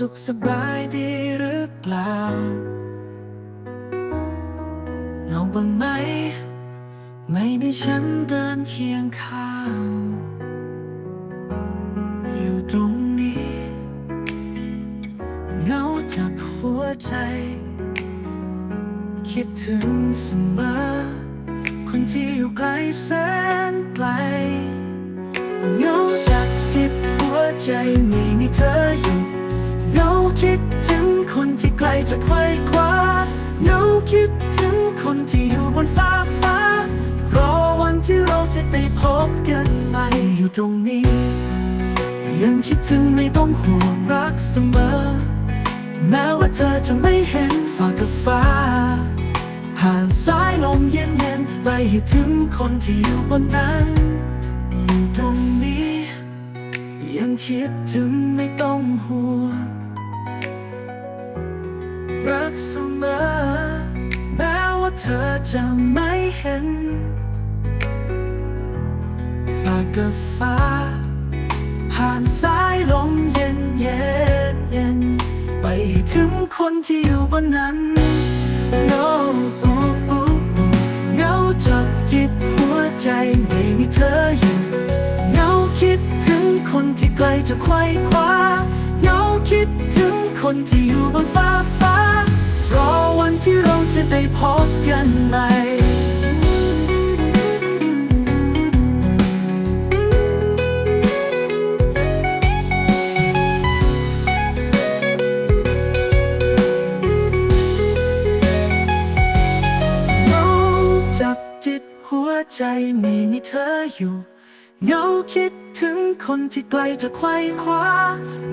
สุขสบายดีหรือเปล่าเงาบ้างไหม ไม่ได้ฉันเดินเคียงข้างอยู่ตรงนี้เงาจากหัวใจ คิดถึงเสมอ คนที่อยู่ไกลแสนไกลเงาจากจิตหัวใจไม่มีเธออย คิดถึงคนที่ไกลจะไขว้คว้าหงาคิดถึงคนที่อยู่บนฟ้ากฟ้า รอวันที่เราจะได้พบกันใหม่อยู่ตรงนี้ ยังคิดถึงไม่ต้องห่วงรักเสมอแม้ว่าเธอจะไม่เห็นฟ้ากับฟ้า ผ่านสายลมเย็นๆไปให้ถึงคนที่อยู่บนนั้นอยู่ตรงนี้ ยังคิดถึงไม่ต้องห่วง รักเสมอ แม้ว่าเธอจะไม่เห็นฟ้ากกับฟ้า ผ่านสายลมเย็นเย็นเย็น ไปถึงคนที่อยู่บนนั้นเงาอูอูอูเงาจับจิตหัวใจไม่มีเธออยู่เงาคิดถึงคนที่ไกลจะไขว้คว้าเงาคิดถึงคนที่อยู่บนฟ้าฟ้า ที่เราจะได้พบกันใหม่เงาจับจิตหัวใจไม่มีเธออยู่เงาคิดถึงคนที่ไกลจะไขว้คว้า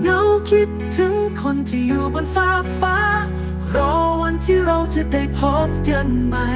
เงาคิดถึงคนที่อยู่บนฟ้าฟ้า รอวันที่เราจะได้พบกันใหม่